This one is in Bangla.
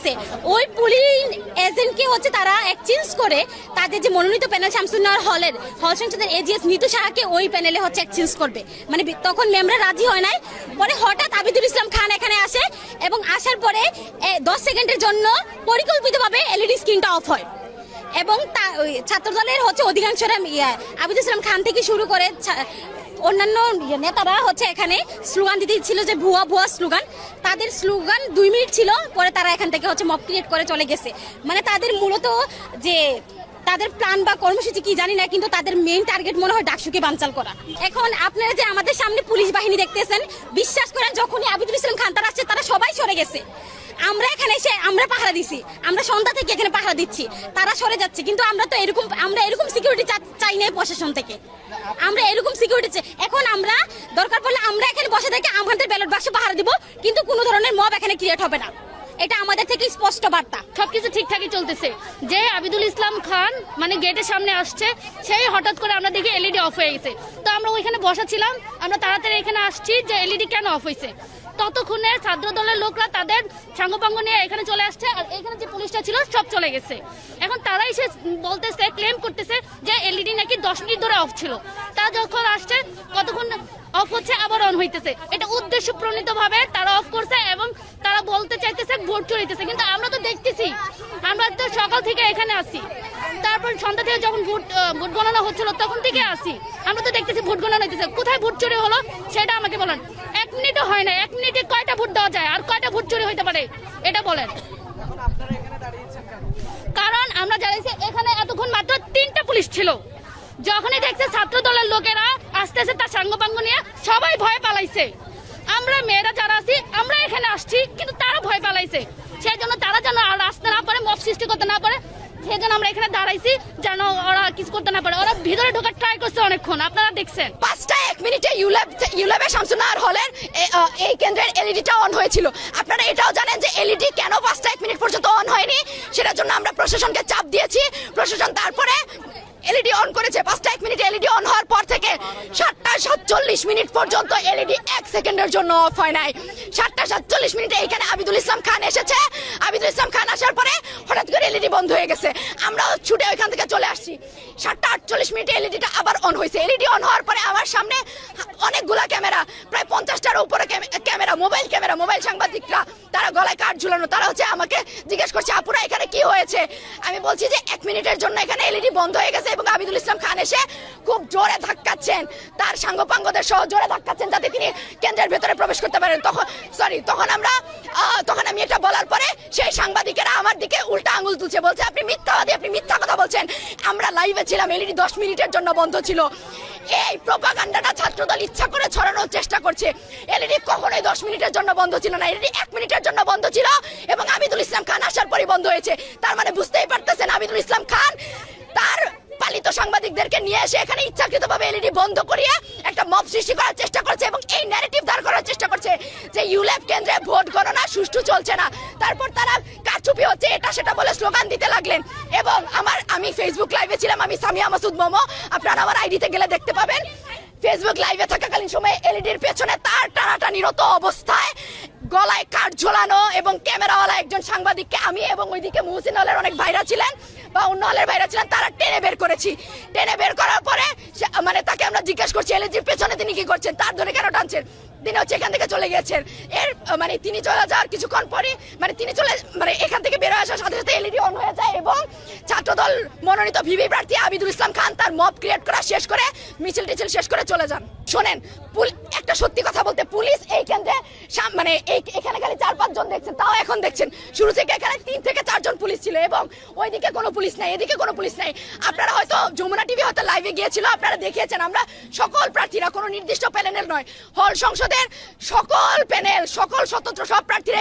আছে। ওই পুলিশ এজেন্টকে হচ্ছে তারা এক্সচেঞ্জ করে তাদের যে মনোনীত প্যানেল শামসুন্নার হলের হল সংসদের এজিএস নিতু সাহাকে ওই প্যানেলে হচ্ছে এক্সচেঞ্জ করবে। মানে তখন মেমরা রাজি হয় নাই। পরে হঠাৎ আবিদুল ইসলাম খান এখানে আসে এবং আসার পরে দশ সেকেন্ডের জন্য পরিকল্পিতভাবে এলইডি স্ক্রিনটা অফ হয়। এবং তা- ছাত্রদলের হচ্ছে অধিকাংশরা আবিদুল ইসলাম খান থেকে শুরু করে অন্যান্য নেতারা হচ্ছে এখানে স্লোগান দিতে ছিল যে ভুয়া ভুয়া স্লোগান। তাদের স্লোগান দুই মিনিট ছিল, পরে তারা এখান থেকে হচ্ছে মব ক্রিয়েট করে চলে গেছে। মানে তাদের মূলত যে তাদের প্ল্যান বা কর্মসূচি কি জানি না, কিন্তু তাদের মেইন টার্গেট মনে হয় ডাকসুকে বানচাল করা। এখন আপনারা যে আমাদের সামনে পুলিশ বাহিনী দেখতেছেন, বিশ্বাস করেন যখনই আবিদুল ইসলাম খান তারা আসছে, তারা সবাই সরে গেছে। আমরা এখানে এসে আমরা পাহারা দিছি। আমরা সন্ধ্যা থেকে এখানে পাহারা দিচ্ছি। তারা সরে যাচ্ছে, কিন্তু আমরা তো এরকম, আমরা এরকম সিকিউরিটি চাই না প্রশাসন থেকে। আমরা এরকম সিকিউরিটি এখন আমরা দরকার পড়লে আমরা এখানে বসে থেকে আমাদের ব্যালট বাক্স পাহারা দিব, কিন্তু কোনো ধরনের মব এখানে ক্রিয়েট হবে না। এটা আমাদের থেকে স্পষ্ট বার্তা। সবকিছু ঠিকঠাকই চলতেছে। যে আবিদুল ইসলাম খান মানে গেটের সামনে আসছে, সেই হঠাৎ করে আমরা দেখি এলইডি অফ হয়ে গেছে। তো আমরা ওইখানে বসা ছিলাম, আমরা তাড়াতাড়ি এখানে আসছি যে এলইডি কেন অফ হয়েছে ততক্ষণে ছাত্র দলের লোকরা তাদের সাঙ্গপাঙ্গ নিয়ে এখানে চলে আসছে আর এখানে যে পুলিশটা ছিল সব চলে গেছে। এখন তারাই সে বলতেছে ক্লেম করতেছে যে এলইডি নাকি দশ মিনিট ধরে অফ ছিল। তা যখন আসছে, কতক্ষণ অফ হচ্ছে আবার অন হইতেছে। এটা উদ্দেশ্য প্রণীত ভাবে তারা অফ করছে এবং তারা বলতে চাইতেছে ভোট চড়িতেছে। কিন্তু আমরা তো দেখতেছি, আমরা তো সকাল থেকে এখানে আসি তারপর সন্ধ্যা থেকে যখন ভোট ভোট গণনা হচ্ছিল তখন থেকে আসি আমরা তো দেখতেছি ভোট গণনা হইতেছে। কোথায় ভোট চুরি হলো সেটা আমাকে বলেন এক মিনিটও হয় না, এক মিনিটে কয়টা ভোট দেওয়া যায়? আর কয়টা ভোট চুরি হইতে পারে? এটা বলেন। কারণ আমরা জানিয়েছি এখানে এতক্ষণ মাত্র তিনটা পুলিশ ছিল। যখনই দেখছে ছাত্র দলের লোকেরা আসতেছে তার সাঙ্গপাঙ্গ নিয়ে সবাই ভয় পালাইছে। আমরা মেয়েরা যারা আছি, আমরা এখানে আসছি, কিন্তু তারা ভয় পালাইছে। সেই জন্য তারা যেন আর আসতে না পারে মব সৃষ্টি করতে না পারে, সেই জন্য আমরা এখানে দাঁড়াইছি। যেন ওরা কিছু করতে না পারে? ওরা ভিতরে ঢোকার ট্রাই করছে অনেকক্ষণ। আপনারা দেখছেন। পাঁচটা এক মিনিটে ইউল্যাব শামসুনার হলের এই কেন্দ্রের এলইডিটা অন হয়েছিল। আপনারা এটাও জানেন যে এলইডি কেন পাঁচটা এক মিনিট পর্যন্ত অন হয়নি? সেটার জন্য আমরা প্রশাসনকে চাপ দিয়েছি। প্রশাসন তারপরে এলইডি অন করেছে। পাঁচটা এক মিনিট এলইডি অন হওয়ার পর থেকে সাতটা সাতচল্লিশ মিনিট পর্যন্ত এলইডি এক সেকেন্ডের জন্য অফ হয় নাই। সাতটা সাতচল্লিশ মিনিটে এখানে আবিদুল ইসলাম খান এসেছে। আবিদুল ইসলাম খান আসার পরে হঠাৎ করে এলইডি বন্ধ হয়ে গেছে। আমরা ছুটে ওইখান থেকে চলে আসছি। সাতটা আটচল্লিশ মিনিটে এলইডিটা আবার অন হয়েছে। এলইডি অন হওয়ার পরে আমার সামনে অনেকগুলা ক্যামেরা, প্রায় পঞ্চাশটার উপরে ক্যামেরা, মোবাইল ক্যামেরা, মোবাইল সাংবাদিকরা, তারা গলায় কাঠ ঝুলানো, তারা হচ্ছে আমাকে জিজ্ঞেস করছে, আপুরা, এখানে কি হয়েছে? আমি বলছি যে, এক মিনিটের জন্য এখানে এলইডি বন্ধ হয়ে গেছে এবং আবিদুল ইসলাম খান এসে খুব জোরে ধাক্কাচ্ছেন। তার সাঙ্গপাঙ্গদের সহ জোরে ধাক্কাচ্ছেন যাতে তিনি কেন্দ্রের ভেতরে প্রবেশ করতে পারেন। তখন সরি তখন আমরা তখন আমি এটা বলার পরে সেই সাংবাদিকেরা আমার দিকে উল্টা আঙুল তুলছে, বলছে, আপনি মিথ্যাবাদী, আপনি মিথ্যা কথা বলছেন। আমরা লাইভে ছিলাম এলইডি দশ মিনিটের জন্য বন্ধ ছিল। এই প্রপাগান্ডাটা ছাত্রদল ইচ্ছা করে ছড়ানোর চেষ্টা করছে। এলইডি কখনোই দশ মিনিটের জন্য বন্ধ ছিল না এলইডি এক মিনিটের জন্য বন্ধ ছিল এবং আবিদুল ইসলাম খান আসার পরই বন্ধ হয়েছে। তার মানে বুঝতেই পারতেছেন আবিদুল ইসলাম খান তার পালিত সাংবাদিকদেরকে নিয়ে এসে এখানে ইচ্ছাকৃতভাবে এলইডি বন্ধ করিয়ে একটা মব সৃষ্টি করার চেষ্টা করছে এবং এই ন্যারেটিভ দাঁড় করার চেষ্টা করছে যে ইউল্যাব কেন্দ্রে ভোট গণনা সুষ্ঠু চলছে না। তারপর তারা কারচুপি হচ্ছে, এটা সেটা বলে স্লোগান দিতে লাগলেন। এবং আমার, আমি ফেসবুক লাইভে ছিলাম, আমি সামিয়া মাসুদ মোমো। আপনারা আমার আইডিতে গেলে দেখতে পাবেন। ফেসবুক লাইভে থাকাকালীন সময় এলইডির পেছনে তার টানাটা নিরত অবস্থায় গলায় কাঠ ঝোলানো এবং ক্যামেরাওয়ালা একজন সাংবাদিককে আমি এবং ওইদিকে মুহসিন হলের অনেক ভাইরা ছিলেন। বা অন্য হলের ভাইরা ছিলেন তারা টেনে বের করেছি। টেনে বের করার পরে মানে তাকে আমরা জিজ্ঞেস করছি এলইডির পেছনে তিনি কি করছেন? তার ধরে কেন টানছেন? তিনি হচ্ছে এখান থেকে চলে গেছেন এর মানে তিনি চলে যাওয়ার কিছুক্ষণ পরে মানে তিনি চলে মানে এখান থেকে বের আসার সাথে সাথে এলইডি অন হয়ে যায় এবং ছাত্রদল মনোনীত ভিভি প্রার্থী আবিদুল ইসলাম খান তার মব ক্রিয়েট করা শেষ করে মিছিল টিছিল শেষ করে চলে যান। শোনেন একটা সত্যি কথা বলতে, পুলিশ এই কেন্দ্রে মানে এখানে খালি চার, পাঁচজন দেখছেন, তাও এখন দেখছেন। শুরু থেকে এখানে তিন থেকে চারজন পুলিশ ছিল এবং ওইদিকে কোনো পুলিশ নাই, এদিকে কোনো পুলিশ নাই। আপনারা হয়তো যমুনা টিভি হয়তো লাইভে গিয়েছিল, আপনারা দেখিয়েছেন, আমরা সকল প্রার্থীরা, কোনো নির্দিষ্ট প্যানেলের নয়, হল সংসদের সকল প্যানেল, সকল স্বতন্ত্র সব প্রার্থীরা